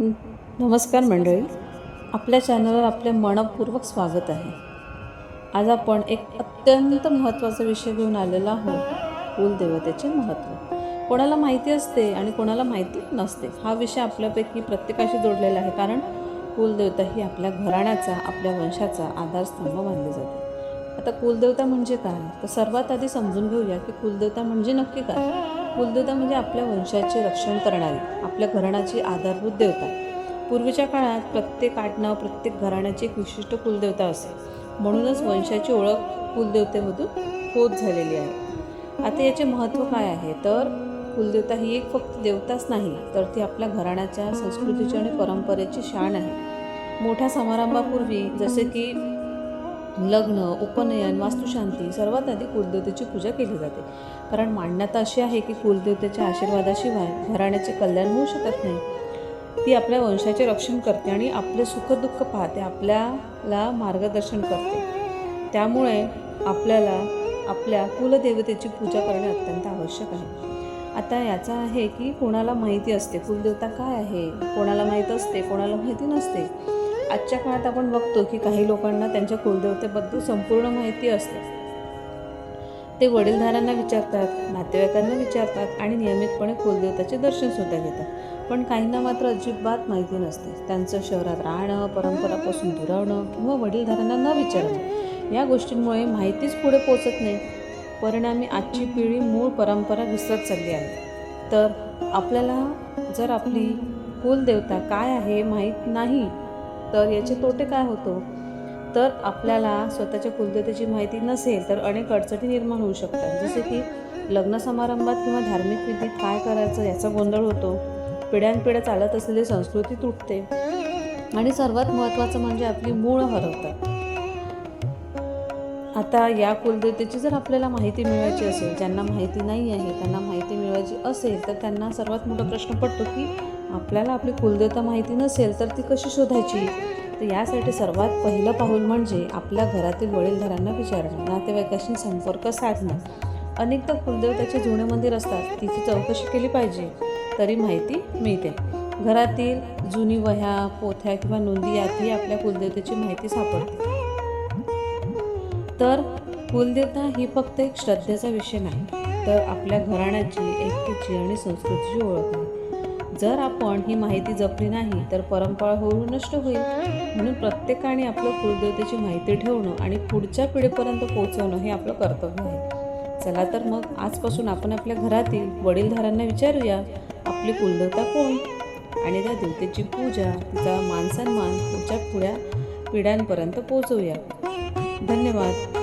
नमस्कार मंडळी. आपल्या चॅनलवर आपले मनपूर्वक स्वागत आहे. आज आपण एक अत्यंत महत्त्वाचा विषय घेऊन आलेलो आहोत कुलदेवतेचे महत्त्व. कोणाला माहिती असते आणि कोणाला माहिती नसते हा विषय आपल्यापैकी प्रत्येकाशी जोडलेला आहे. कारण कुलदेवता ही आपल्या घराण्याचा आपल्या वंशाचा आधारस्तंभ मानली जाते. आता कुलदेवता म्हणजे काय? तर सर्वात आधी समजून घेऊया की कुलदेवता म्हणजे नक्की काय. कुलदेवता म्हणजे आपल्या वंशाचे रक्षण करणारी आपल्या घराण्याची आधारभूत देवता. पूर्वीच्या काळात प्रत्येक आडनाव प्रत्येक घराण्याची एक विशिष्ट कुलदेवता असे. म्हणूनच वंशाची ओळख कुलदेवतेमधून होत झालेली आहे. आता याचे महत्त्व काय आहे? तर कुलदेवता ही एक फक्त देवताच नाही तर ती आपल्या घराण्याच्या संस्कृतीची आणि परंपरेची शान आहे. मोठ्या समारंभापूर्वी जसे की लग्न उपनयन वास्तुशांती सर्वात आधी कुलदेवतेची पूजा केली जाते. कारण मान्यता अशी आहे की कुलदेवतेच्या आशीर्वादाशिवाय घराण्याचे कल्याण होऊ शकत नाही. ती आपल्या वंशाचे रक्षण करते आणि आपले सुखदुःख पाहते आपल्याला मार्गदर्शन करते. त्यामुळे आपल्याला आपल्या कुलदेवतेची पूजा करणे अत्यंत आवश्यक आहे. आता याचा आहे की कोणाला माहिती असते कुलदेवता काय आहे? कोणाला माहीत असते कोणाला माहिती नसते. आजच्या काळात आपण बघतो की काही लोकांना त्यांच्या कुलदेवतेबद्दल संपूर्ण माहिती असते. ते वडीलधाऱ्यांना विचारतात नातेवाईकांना विचारतात आणि नियमितपणे कुलदेवताचे दर्शनसुद्धा घेतात. पण काहींना मात्र अजिबात माहिती नसते. त्यांचं शहरात राहणं परंपरापासून दुरावणं किंवा वडीलधाऱ्यांना न विचारणं या गोष्टींमुळे माहितीच पुढे पोचत नाही. परिणामी आजची पिढी मूळ परंपरा विसरत चालली आहे. तर आपल्याला जर आपली कुलदेवता काय आहे माहीत नाही तर याचे तोटे काय होतो? तर आपल्याला स्वतःच्या कुलदेवतेची माहिती नसेल तर अनेक अडचणी निर्माण होऊ शकतात. जसे की लग्न समारंभात किंवा धार्मिक विधीत काय करायचं याचा गोंधळ होतो. पिढ्यानपिढ्या चालत असलेली संस्कृती तुटते. आणि सर्वात महत्त्वाचं म्हणजे आपली मूळ हरवतात. आता या कुलदेवतेची जर आपल्याला माहिती मिळवायची असेल ज्यांना माहिती नाही आहे त्यांना माहिती मिळवायची असेल तर त्यांना सर्वात मोठा प्रश्न पडतो की आपल्याला आपली कुलदेवता माहिती नसेल तर ती कशी शोधायची? तर यासाठी सर्वात पहिलं पाऊल म्हणजे आपल्या घरातील वडीलधाऱ्यांना विचारणं नातेवाईकाशी संपर्क साधणं. अनेकदा कुलदेवताचे जुने मंदिर असतात तिची चौकशी केली पाहिजे तरी माहिती मिळते. घरातील जुनी वह्या पोथ्या किंवा नोंदी यातही आपल्या कुलदेवतेची माहिती सापडते. तर कुलदेवता ही फक्त एक श्रद्धेचा विषय नाही तर आपल्या घराण्याची ऐक्याची आणि संस्कृतीची ओळख आहे. जर आपण ही माहिती जपली नाही तर परंपरा हळूहळू नष्ट होईल. म्हणून प्रत्येकाने आपल्या कुलदेवतेची माहिती ठेवणं आणि पुढच्या पिढीपर्यंत पोहोचवणं हे आपलं कर्तव्य आहे. चला तर मग आजपासून आपण आपल्या घरातील वडीलधाऱ्यांना विचारूया आपली कुलदेवता कोण? आणि त्या देवतेची पूजा तिचा मानसन्मान पुढच्या पुढ्या पिढ्यांपर्यंत पोहोचवूया. धन्यवाद.